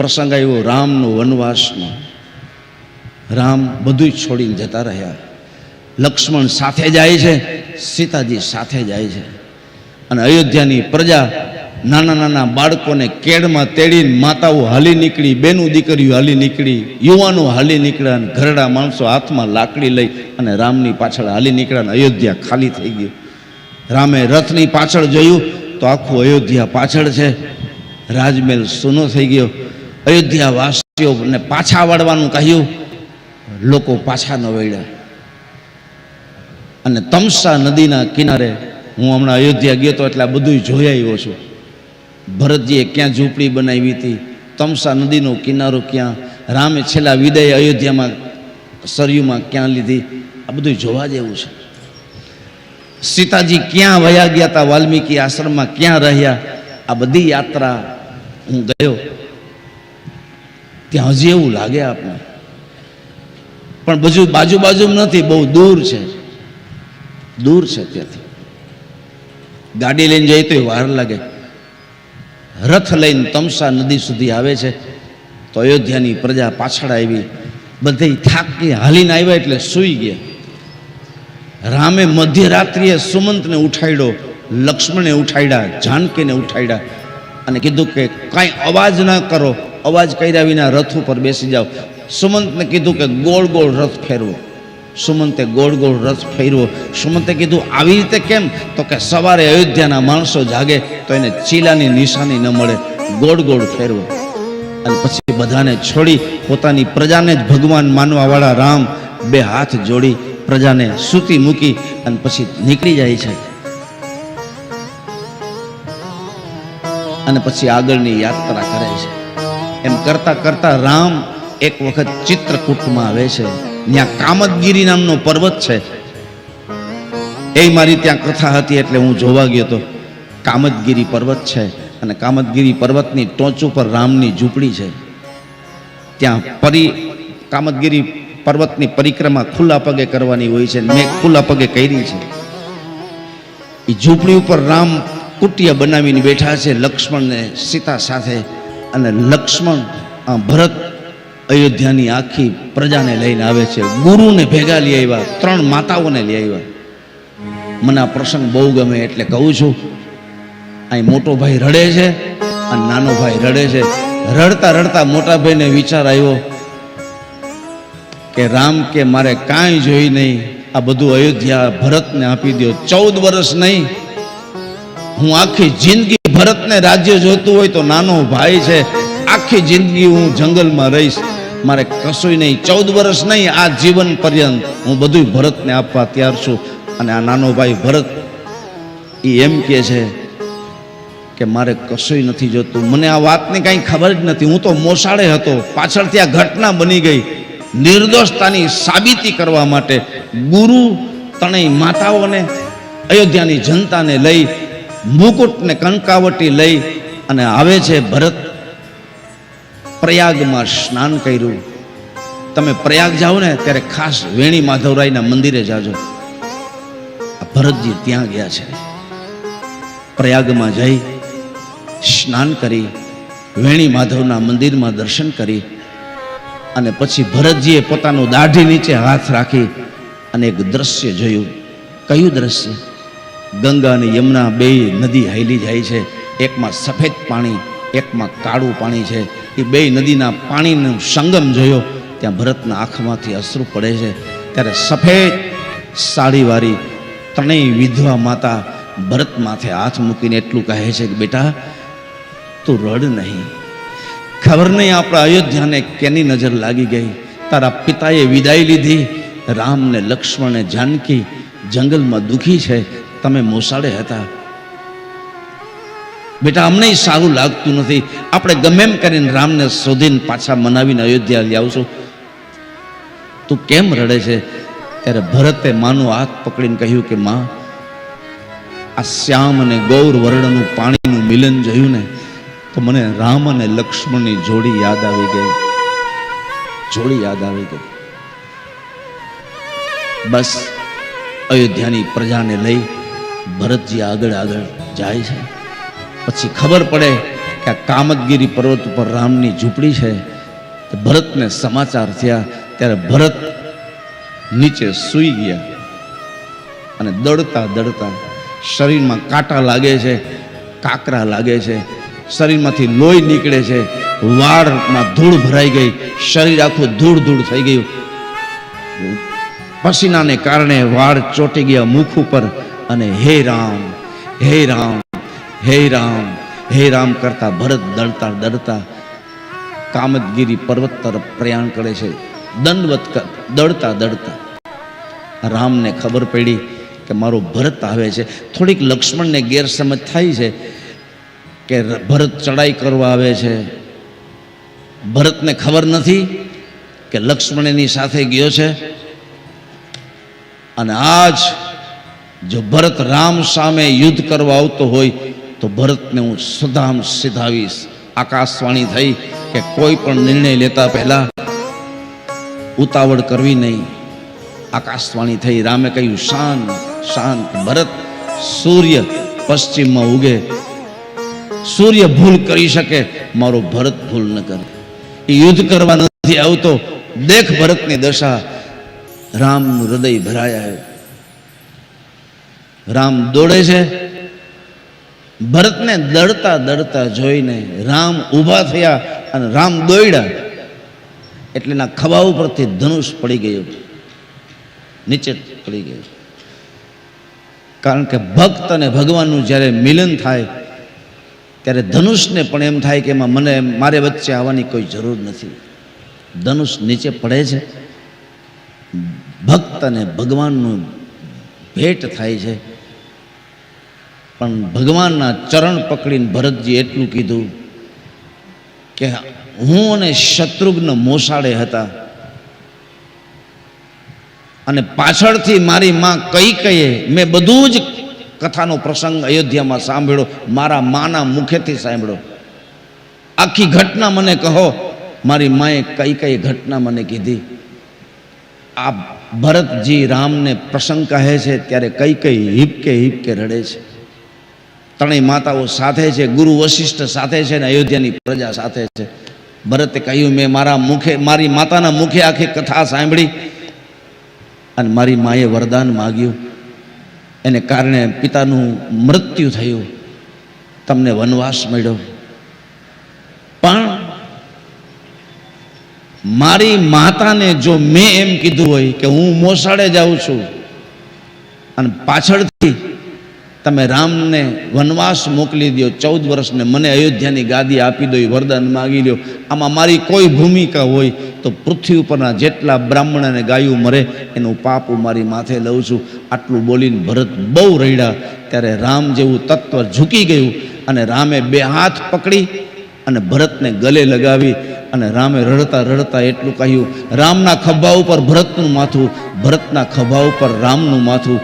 પ્રસંગ આવ્યો, રામનો વનવાસનો. રામ બધું છોડીને જતા રહ્યા. લક્ષ્મણ સાથે જાય છે, સીતાજી સાથે જાય છે. અને અયોધ્યાની પ્રજા નાના નાના બાળકોને કેળમાં તેડીને માતાઓ હાલી નીકળી, બેનું દીકરીઓ હાલી નીકળી, યુવાનો હાલી નીકળ્યા અને ઘરડા માણસો હાથમાં લાકડી લઈ અને રામની પાછળ હાલી નીકળ્યા અયોધ્યા ખાલી થઈ ગયું. રામે રથની પાછળ જોયું, તો આખું અયોધ્યા પાછળ છે. રાજમહેલ સૂનો થઈ ગયો. અયોધ્યા વાસીઓને પાછા વળવાનું કહ્યું, લોકો પાછા ન વળ્યા. અને તમસા નદીના કિનારે હું હમણાં અયોધ્યા ગયો તો એટલે બધું જોઈ આવ્યો છું. ભરતજીએ ક્યાં ઝૂંપડી બનાવી હતી? તમસા નદીનો કિનારો ક્યાં? રામે છેલ્લા વિદય અયોધ્યામાં, સરયુમાં ક્યાં લીધી? આ બધું જોવા જેવું છે. સીતાજી ક્યાં વયા ગયા હતા વાલ્મીકી આશ્રમમાં ક્યાં રહ્યા? આ બધી યાત્રા હું ગયો. ત્યાં હજી એવું લાગે આપણે પણ બધું બાજુ બાજુમાં નથી, બહુ દૂર છે. દૂર છે ત્યાંથી. ગાડી લઈને જઈએ તો વાર લાગે. રથ લઈને તમસા નદી સુધી આવે છે, તો અયોધ્યાની પ્રજા પાછળ આવી. બધે થાકી, હાલીને આવ્યા એટલે સૂઈ ગયા. રામે મધ્યરાત્રિએ સુમંતને ઉઠાડ્યો લક્ષ્મણને ઉઠાડ્યા, જાનકીને ઉઠાડ્યા અને કીધું કે કાંઈ અવાજ ના કરો. અવાજ કર્યા વિના રથ ઉપર બેસી જાઓ. સુમંતને કીધું કે ગોળ ગોળ રથ ફેરવો. સુમંતે ગોળ ગોળ રથ ફેરવો. સુમંતે કીધું, આવી રીતે કેમ? તો કે સવારે અયોધ્યાના માણસો જાગે, તો એને ચીલાની નિશાની ન મળે. ગોળ ગોળ ફેરવો. અને પછી બધાને છોડી પોતાની પ્રજાને જ ભગવાન માનવાવાળા રામ બે હાથ જોડી પ્રજાને સૂતી મૂકી અને પછી નીકળી જાય છે. અને પછી આગળની યાત્રા કરે છે. એમ કરતા કરતા રામ એક વખત ચિત્રકૂટમાં આવે છે. ત્યાં કામદગીરી નામનો પર્વત છે. એ મારી ત્યાં કથા હતી એટલે હું જોવા ગયો તો કામદગીરી પર્વત છે અને કામદગીરી પર્વતની ટોચ ઉપર રામની ઝૂંપડી છે. ત્યાં પરી કામદગીરી પર્વતની પરિક્રમા ખુલ્લા પગે કરવાની હોય છે. મેં ખુલ્લા પગે કરી છે. એ ઝૂંપડી ઉપર રામ કુટિયા બનાવીને બેઠા છે લક્ષ્મણને સીતા સાથે અને લક્ષ્મણ આ ભરત અયોધ્યાની આખી પ્રજાને લઈને આવે છે. ગુરુને ભેગા લઈ આવ્યા, ત્રણ માતાઓને લઈ આવ્યા. મને આ પ્રસંગ બહુ ગમે એટલે કહું છું, અહીં મોટો ભાઈ રડે છે અને નાનો ભાઈ રડે છે. રડતા રડતા મોટા ભાઈને વિચાર આવ્યો કે રામ કે મારે કાંઈ જોઈ નહીં. આ બધું અયોધ્યા ભરતને આપી દો ચૌદ વર્ષ નહીં. હું આખી જિંદગી ભરતને રાજ્ય જોતું હોય તો નાનો ભાઈ છે. આખી જિંદગી હું જંગલમાં રહીશ. મારે કશું નહીં, ચૌદ વર્ષ નહીં, આ જીવન પર્યંત હું બધું ભરતને આપવા તૈયાર છું. અને આ નાનો ભાઈ ભરત એ એમ કહે છે કે મારે કશું નથી જોતું. મને આ વાતની કાંઈ ખબર જ નથી. હું તો મોસાળે હતો. પાછળથી આ ઘટના બની ગઈ. નિર્દોષતાની સાબિતી કરવા માટે ગુરુ ત્રણેય માતાઓને અયોધ્યાની જનતાને લઈ મુકુટને કંકાવટી લઈ અને આવે છે ભરત. પ્રયાગમાં સ્નાન કર્યું. તમે પ્રયાગ જાઓ ને, ત્યારે ખાસ વેણી માધવરાયના મંદિરે જાજો. ભરતજી ત્યાં ગયા છે. પ્રયાગમાં જઈ સ્નાન કરી, વેણી માધવના મંદિરમાં દર્શન કરી અને પછી ભરતજીએ પોતાનું દાઢી નીચે હાથ રાખી અને એક દ્રશ્ય જોયું. કયું દ્રશ્ય? ગંગા અને યમુના બે નદી હાલી જાય છે. એકમાં સફેદ પાણી, એકમાં કાળું પાણી છે. એ બે નદીના પાણીનો સંગમ જોયો. ત્યાં ભરતના આંખમાંથી અશ્રુ પડે છે. ત્યારે સફેદ સાડીવાળી ત્રણેય વિધવા માતા ભરત માથે હાથ મૂકીને એટલું કહે છે કે, બેટા, તું રડ નહીં. ખબર નહીં આપણા અયોધ્યાને કેની નજર લાગી ગઈ. તારા પિતાએ વિદાય લીધી. રામને ને જાનકી જંગલમાં દુઃખી છે. તમે મોસાળે હતા. બેટા, અમને સારું લાગતું નથી. આપણે ગમે એમ કરીને રામને શોધીને પાછા મનાવીને અયોધ્યા લઈ આવશું. તું કેમ રડે છે? ત્યારે ભરતે માનું હાથ પકડીને કહ્યું કે, માં, આ શ્યામ અને ગૌર વર્ણનું પાણીનું મિલન જોયું ને, તો મને રામ અને લક્ષ્મણની જોડી યાદ આવી ગઈ. જોડી યાદ આવી ગઈ. બસ, અયોધ્યાની પ્રજાને લઈ ભરતજી આગળ આગળ જાય છે. પછી ખબર પડે કે આ કામતગીરી પર્વત ઉપર રામની ઝૂંપડી છે. ભરતને સમાચાર થયા ત્યારે ભરત નીચે સૂઈ ગયા અને દડતા દડતા શરીરમાં કાંટા લાગે છે, કાકરા લાગે છે, શરીરમાંથી લોહી નીકળે છે. વાળમાં ધૂળ ભરાઈ ગઈ, શરીર આખું ધૂળ ધૂળ થઈ ગયું. પસીનાને કારણે વાળ ચોટી ગયા, મુખ ઉપર અને હે રામ હે રામ હે રામ હે રામ કરતા ભરત દડતા દડતા કામતગીરી પર્વત તરફ પ્રયાણ કરે છે. દંડવત દળતા દડતા રામને ખબર પડી કે મારો ભરત આવે છે. થોડીક લક્ષ્મણને ગેરસમજ થાય છે કે ભરત ચડાઈ કરવા આવે છે. ભરતને ખબર નથી કે લક્ષ્મણ એની સાથે ગયો છે. અને આજ જો ભરત રામ સામે યુદ્ધ કરવા આવતો હોય, તો ભરતને હું સદામ સિધાવીશ. આકાશવાણી થઈ કે કોઈ પણ નિર્ણય લેતા પહેલા ઉતાવળ કરવી નહીં. આકાશવાણી થઈ રામે કહ્યું, શાંત શાંત ભરત, સૂર્ય પશ્ચિમમાં ઉગે. સૂર્ય ભૂલ કરી શકે, મારો ભરત ભૂલ ન કરે. એ યુદ્ધ કરવા નથી આવતો. દેખ ભરતની દશા. રામનું હૃદય ભરાયા રામ દોડે છે. ભરતને દડતા દડતા જોઈને રામ ઊભા થયા અને રામ દોડ્યા. એટલે એના ખભા ઉપરથી ધનુષ પડી ગયું નીચે પડી ગયું કારણ કે ભક્ત અને ભગવાનનું જ્યારે મિલન થાય, ત્યારે ધનુષને પણ એમ થાય કે એમાં મને, મારે વચ્ચે આવવાની કોઈ જરૂર નથી. ધનુષ નીચે પડે છે. ભક્ત અને ભગવાનનું ભેટ થાય છે. પણ ભગવાનના ચરણ પકડીને ભરતજી એટલું કીધું કે હું અને શત્રુઘ્ન મોસાળે હતા. અને પાછળથી મારી માં કઈ કહીએ મેં બધું જ કથાનો પ્રસંગ અયોધ્યામાં સાંભળ્યો, મારા માના મુખેથી સાંભળ્યો. આખી ઘટના મને કહો, મારી માએ કઈ કઈ ઘટના મને કીધી. આ ભરતજી રામને પ્રસંગ કહે છે, ત્યારે કઈ કઈ હિપકે હિપકે રડે છે. ત્રણેય માતાઓ સાથે છે, ગુરુ વશિષ્ઠ સાથે છે ને અયોધ્યાની પ્રજા સાથે છે. ભરતે કહ્યું, મેં મારા મુખે, મારી માતાના મુખે આખી કથા સાંભળી અને મારી માએ વરદાન માગ્યું. એને કારણે પિતાનું મૃત્યુ થયું. તમને વનવાસ મળ્યો. પણ મારી માતાને જો મેં એમ કીધું હોય કે હું મોસાળે જાઉં છું અને પાછળથી તમે રામને વનવાસ મોકલી દો ચૌદ વર્ષને મને અયોધ્યાની ગાદી આપી દો, એ વરદાન માગી લો આમાં મારી કોઈ ભૂમિકા હોય તો પૃથ્વી ઉપરના જેટલા બ્રાહ્મણ અને ગાયું મરે, એનું પાપ હું મારી માથે લઉં છું. આટલું બોલીને ભરત બહુ રડ્યા. ત્યારે રામ જેવું તત્વ ઝૂકી ગયું અને રામે બે હાથ પકડી અને ભરતને ગલે લગાવી અને રામે રડતા રડતા એટલું કહ્યું, રામના ખભા ઉપર ભરતનું માથું, ભરતના ખભા ઉપર રામનું માથું.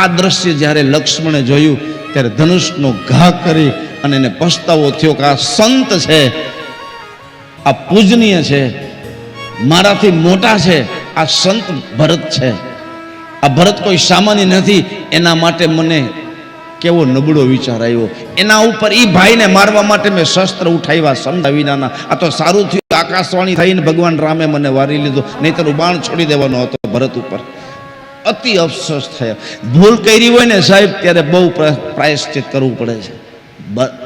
આ દ્રશ્ય જ્યારે લક્ષ્મણે જોયું, ત્યારે ધનુષનો ઘા કરી અને એને પસ્તાવો થયો કે આ સંત છે, આ પૂજનીય છે, મારાથી મોટા છે, આ સંત ભરત છે. આ ભરત કોઈ સામાન્ય નથી, એના માટે મને કેવો નબળો વિચાર આવ્યો. એના ઉપર એ ભાઈને મારવા માટે મેં શસ્ત્ર ઉઠાવ્યા સમજા વિનાના આ તો સારું થયું, આકાશવાણી થઈને ભગવાન રામે મને વારી લીધો, નહીતર હું બાણ છોડી દેવાનો હતો ભરત ઉપર. અતિ અફસોસ થયો. ભૂલ કરી હોય ને સાહેબ, ત્યારે બહુ પ્ર- પ્રાયશ્ચિત કરવું પડે છે.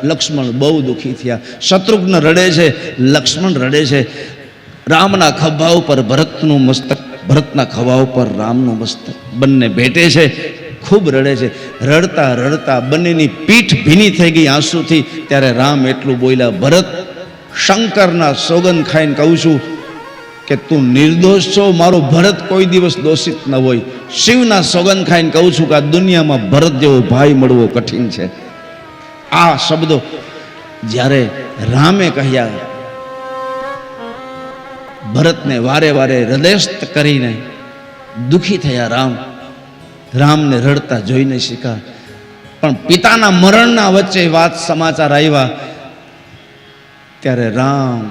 લક્ષ્મણ બહુ દુઃખી થયા. શત્રુઘ્ન રડે છે, લક્ષ્મણ રડે છે. રામના ખભા ઉપર ભરતનું મસ્તક, ભરતના ખભા ઉપર રામનું મસ્તક બંને ભેટે છે, ખૂબ રડે છે. રડતા રડતા બંનેની પીઠ ભીની થઈ ગઈ આંસુથી, ત્યારે રામ એટલું બોલ્યા, ભરત, શંકરના સોગન ખાઈને કહું છું કે તું નિર્દોષ છો, મારો ભરત કોઈ દિવસ દોષિત ન હોય. શિવના સોગંદ ખાઈને કહું છું કે આ દુનિયામાં ભરત જેવો ભાઈ મળવો કઠિન છે. આ શબ્દો જ્યારે રામે કહ્યા, ભરતને વારે વારે હૃદયસ્થ કરીને દુખી થયા રામ. રામને રડતા જોઈને શીખા. પણ પિતાના મરણના વચ્ચે વાત સમાચાર આવ્યા. ત્યારે રામ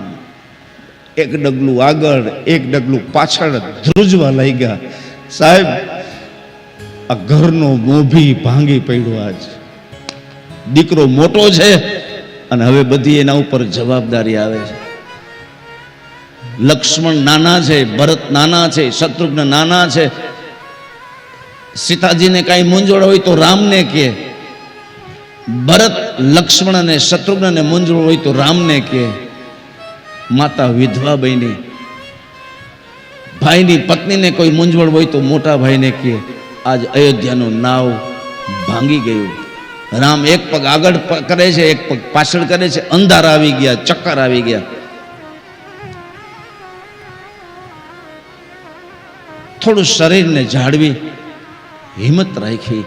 એક ડગલું આગળ, એક ડગલું પાછળ ધ્રુજવા લઈ ગયા સાહેબ આ ઘરનો મોભી ભાંગી પડ્યો આજ. દીકરો મોટો છે અને હવે બધી એના ઉપર જવાબદારી આવે છે. લક્ષ્મણ નાના છે, ભરત નાના છે, શત્રુઘ્ન નાના છે. સીતાજીને કાંઈ મૂંઝવણ હોય તો રામને કહે. ભરત, લક્ષ્મણ અને શત્રુઘ્નને મૂંઝવણ હોય તો રામને કહે. માતા વિધવા બની. ભાઈની પત્નીને કોઈ મૂંઝવણ હોય તો મોટા ભાઈને કહે. આજ અયોધ્યાનું નાવ ભાંગી ગયું. રામ એક પગ આગળ કરે છે, એક પગ પાછળ કરે છે, અંધાર આવી ગયા, ચક્કર આવી ગયા. થોડું શરીરને જાળવી, હિંમત રાખી